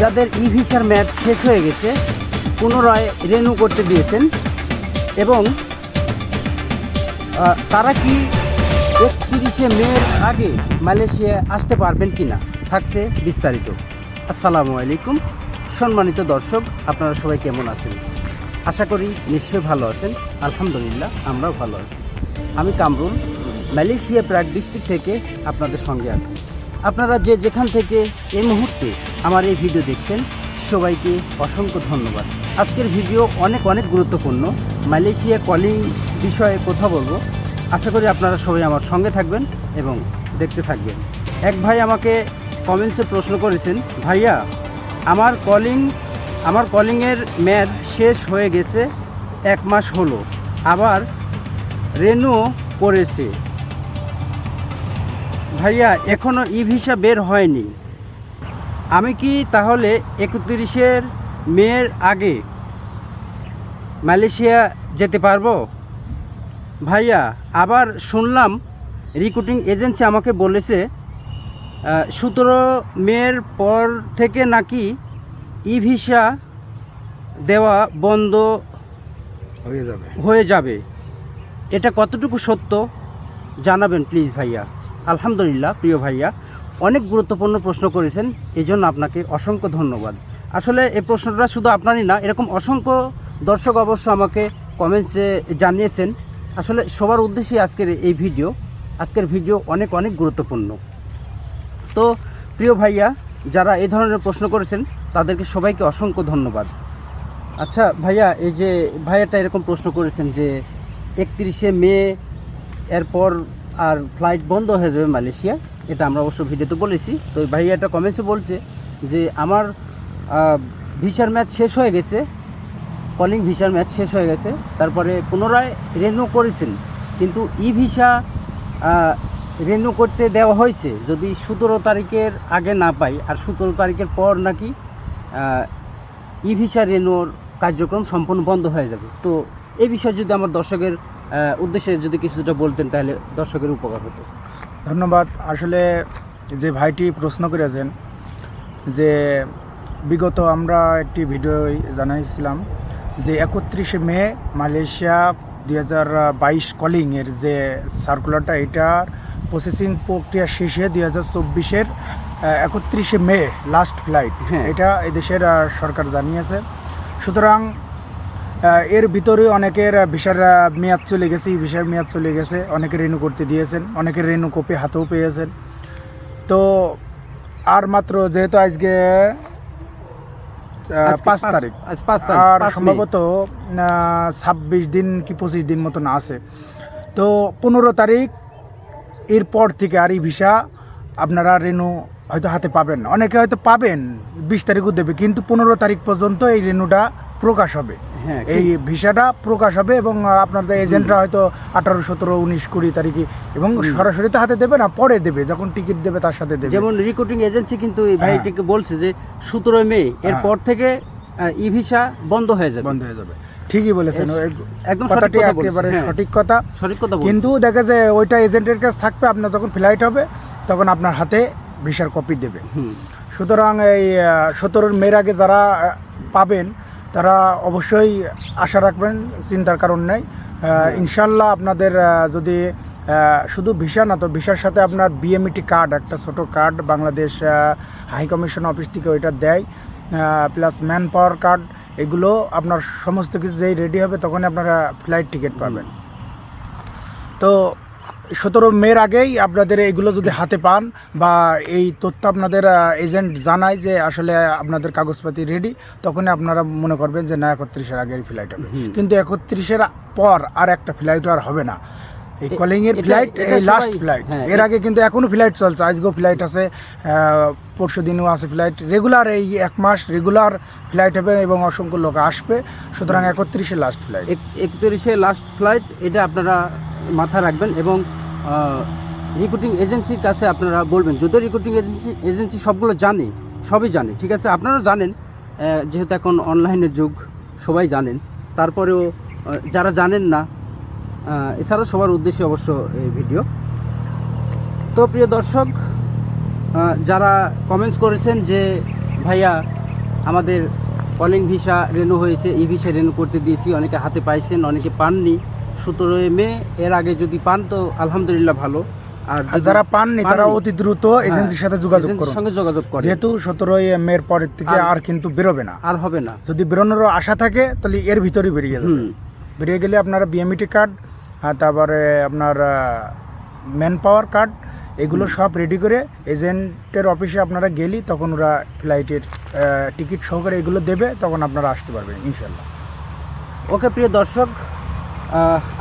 যাদের ই ভিসার ম্যাচ শেষ হয়ে গেছে, পুনরায় রেনু করতে দিয়েছেন এবং তারা কি একত্রিশে মের আগে মালয়েশিয়া আসতে পারবেন কি না থাকছে বিস্তারিত। আসসালামু আলাইকুম। সম্মানিত দর্শক, আপনারা সবাই কেমন আছেন? আশা করি নিশ্চয়ই ভালো আছেন। আলহামদুলিল্লাহ, আমরাও ভালো আছি। আমি কামরুল, মালয়েশিয়া প্রাগ ডিস্ট্রিক্ট থেকে আপনাদের সঙ্গে আছি। আপনারা যে যেখান থেকে এই মুহূর্তে আমার এই ভিডিও দেখছেন, সবাইকে অসংখ্য ধন্যবাদ। আজকের ভিডিও অনেক অনেক গুরুত্বপূর্ণ। মালয়েশিয়া কলিং বিষয়ে কথা বলব। আশা করি আপনারা সবাই আমার সঙ্গে থাকবেন এবং দেখতে থাকবেন। এক ভাই আমাকে কমেন্টসে প্রশ্ন করেছেন, ভাইয়া, আমার কলিং, আমার কলিংয়ের ম্যাদ শেষ হয়ে গেছে, এক মাস হলো। আবার রেনু করেছে। ভাইয়া এখনও ই ভিসা বের হয়নি। আমি কি তাহলে একত্রিশের মেয়ের আগে মালয়েশিয়া যেতে পারব? ভাইয়া আবার শুনলাম রিক্রুটিং এজেন্সি আমাকে বলেছে সতেরো মের পর থেকে নাকি ই ভিসা দেওয়া বন্ধ হয়ে যাবে। হয়ে যাবে। এটা কতটুকু সত্য? জানাবেন প্লিজ ভাইয়া। আলহামদুলিল্লাহ প্রিয় ভাইয়া। অনেক গুরুত্বপূর্ণ প্রশ্ন করেছেন এই জন্য আপনাকে অসংখ্য ধন্যবাদ। আসলে এই প্রশ্নটা শুধু আপনারই না, এরকম অসংখ্য দর্শক অবশ্য আমাকে কমেন্টসে জানিয়েছেন। আসলে সবার উদ্দেশ্যে আজকের এই ভিডিও, আজকের ভিডিও অনেক অনেক গুরুত্বপূর্ণ। তো প্রিয় ভাইয়া, যারা এই ধরনের প্রশ্ন করেছেন, তাদেরকে সবাইকে অসংখ্য ধন্যবাদ। আচ্ছা ভাইয়া, এই যে ভাইয়াটা এরকম প্রশ্ন করেছেন যে, একত্রিশে মে এরপর আর ফ্লাইট বন্ধ হয়ে যাবে মালয়েশিয়া। এটা আমরা অবশ্য ভিডিওতে বলেছি। তো ভাইয়া ভাইয়াটা কমেন্টসে বলছে যে, আমার ভিসার ম্যাচ শেষ হয়ে গেছে কলিং ভিসার ম্যাচ শেষ হয়ে গেছে, তারপরে পুনরায় রেনু করেছেন, কিন্তু ই ভিসা রেনু করতে দেওয়া হয়েছে, যদি সতেরো তারিখের আগে না পাই, আর সতেরো তারিখের পর নাকি ই ভিসা রেনুর কার্যক্রম সম্পূর্ণ বন্ধ হয়ে যাবে। তো এই বিষয়ে যদি আমার দর্শকের উদ্দেশ্যে যদি কিছুটা বলতেন, তাহলে দর্শকের উপকার হতো। ধন্যবাদ আসলে যে ভাইটি প্রশ্ন করেছেন যে বিগত আমরা একটি ভিডিও জানাইছিলাম যে একত্রিশে মে মালয়েশিয়া দুই হাজার বাইশ কলিংয়ের যে সার্কুলারটা এটার প্রসেসিং প্রক্রিয়া শেষে দুই হাজার চব্বিশের একত্রিশে মে লাস্ট ফ্লাইট হ্যাঁ। এটা এদেশের সরকার জানিয়েছে সুতরাং এর ভিতরে অনেকের ভিসার মেয়াদ চলে গেছে এই ভিসার মেয়াদ চলে গেছে। অনেকে রেনু করতে দিয়েছেন অনেকে রেনু কপি হাতেও পেয়েছেন। তো আর মাত্র যেহেতু আজকে পাঁচ তারিখ আর সম্ভবত ছাব্বিশ দিন কি পঁচিশ দিন মতন আছে। তো পনেরো তারিখ এরপর থেকে আর এই ভিসা আপনারা রেনু হয়তো হাতে পাবেন অনেকে হয়তো পাবেন বিশ তারিখও দেবে কিন্তু পনেরো তারিখ পর্যন্ত এই রেনুটা প্রকাশ হবে। হ্যাঁ এই ভিসাটা প্রকাশ হবে এবং আপনাদের এজেন্টরা হয়তো আঠারো সতেরো উনিশ কুড়ি তারিখে এবং সরাসরি তো হাতে দেবে না পরে দেবে যখন টিকিট দেবে তার সাথে দেবে। যেমন রিক্রুটিং এজেন্সি কিন্তু এই হ্যাঁ। ভাইটিকে বলছে যে সতেরো মে এরপর থেকে ই ভিসা বন্ধ হয়ে যাবে। বন্ধ হয়ে যাবে। ঠিকই বলেছেন একদম সঠিক কথাটি কথা একেবারে হ্যাঁ। সঠিক কথা। সঠিক কথা কিন্তু দেখা যায় ওইটা এজেন্টের কাছে থাকবে আপনার যখন ফ্লাইট হবে তখন আপনার হাতে ভিসার কপি দেবে। সুতরাং এই সতেরোর মেয়ের আগে যারা পাবেন তারা অবশ্যই আশা রাখবেন চিন্তার কারণ নেই। ইনশাল্লাহ আপনাদের যদি শুধু ভিসা না তো ভিসার সাথে আপনার বিএমইটি কার্ড একটা ছোট card Bangladesh high commission office থেকে ওইটা দেয়। প্লাস ম্যান পাওয়ার কার্ড এগুলো আপনার সমস্ত কিছু যেই রেডি হবে তখনই আপনারা ফ্লাইট টিকিট পাবেন। তো সতেরো মের আগেই আপনাদের এগুলো যদি হাতে পান বা এই তথ্য আপনাদের এজেন্ট জানায় যে আসলে আপনাদের কাগজপাতি রেডি তখনই আপনারা মনে করবেন যে না একত্রিশের আগের ফ্লাইট হবে। কিন্তু একত্রিশের পর আর একটা ফ্লাইটও আর হবে না। এই কলিং এর ফ্লাইট এই লাস্ট ফ্লাইট হ্যাঁ, এর আগে কিন্তু এখনও ফ্লাইট চলছে। আজকেও ফ্লাইট আছে পরশু দিনও আছে ফ্লাইট রেগুলার এই এক মাস রেগুলার ফ্লাইট হবে এবং অসংখ্য লোক আসবে। সুতরাং একত্রিশে লাস্ট ফ্লাইট একত্রিশে লাস্ট ফ্লাইট এটা আপনারা মাথা রাখবেন এবং রিক্রুটিং এজেন্সির কাছে আপনারা বলবেন। যদিও রিক্রুটিং এজেন্সি এজেন্সি সবগুলো জানে, সবই জানে, ঠিক আছে? আপনারা জানেন যেহেতু এখন অনলাইনের যুগ, সবাই জানেন। তারপরেও যারা জানেন না এছাড়াও সবার উদ্দেশ্যে অবশ্য এই ভিডিও তো প্রিয় দর্শক যারা কমেন্টস করেছেন যে, ভাইয়া, আমাদের কলিং ভিসা রেনু হয়েছে ই ভিসা রেনু করতে দিয়েছি, অনেকে হাতে পাইছেন, অনেকে পাননি। সতেরোই মে এর আগে যদি পান তো আলহামদুলিল্লাহ ভালো। আর যারা পাননি তারা অতি দ্রুত হ্যাঁ, এজেন্সির সাথে যোগাযোগ করুন। সঙ্গে যোগাযোগ করে। যেহেতু সতেরোই মের পরের থেকে আর- কিন্তু বেরোবে না। আর হবে না। যদি বেরোনোরও আশা থাকে তাহলে এর ভিতরেই বেরিয়ে যাবে। বেরিয়ে গেলে আপনারা বিএমইটি কার্ড তারপরে আপনার ম্যান পাওয়ার কার্ড এগুলো সব রেডি করে এজেন্টের অফিসে আপনারা গেলেই তখন ওরা ফ্লাইটের টিকিট সহকারে এগুলো দেবে তখন আপনারা আসতে পারবেন ইনশাল্লাহ ওকে প্রিয় দর্শক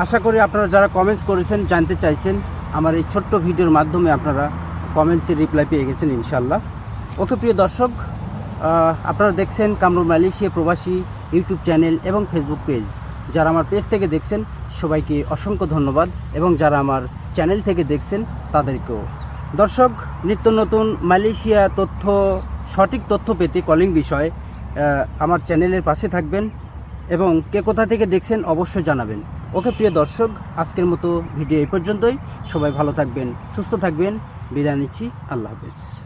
আশা করি আপনারা যারা কমেন্টস করেছেন, জানতে চাইছেন, আমার এই ছোট্ট ভিডিওর মাধ্যমে আপনারা কমেন্টসের রিপ্লাই পেয়ে গেছেন ইনশাল্লাহ ওকে, প্রিয় দর্শক আপনারা দেখছেন কামরুল মালয়েশিয়া প্রবাসী ইউটিউব চ্যানেল এবং ফেসবুক পেজ যারা আমার পেজ থেকে দেখছেন, সবাইকে অসংখ্য ধন্যবাদ এবং যারা আমার চ্যানেল থেকে দেখছেন, তাদেরকেও। দর্শক, নিত্য নতুন মালয়েশিয়া তথ্য, সঠিক তথ্য পেতে কলিং বিষয়ে আমার চ্যানেলের পাশে থাকবেন। এবং কে কোথা থেকে দেখছেন অবশ্যই জানাবেন। ওকে প্রিয় দর্শক, আজকের মতো ভিডিও এই পর্যন্তই। সবাই ভালো থাকবেন, সুস্থ থাকবেন। বিদায় নিচ্ছি। আল্লাহ হাফেজ।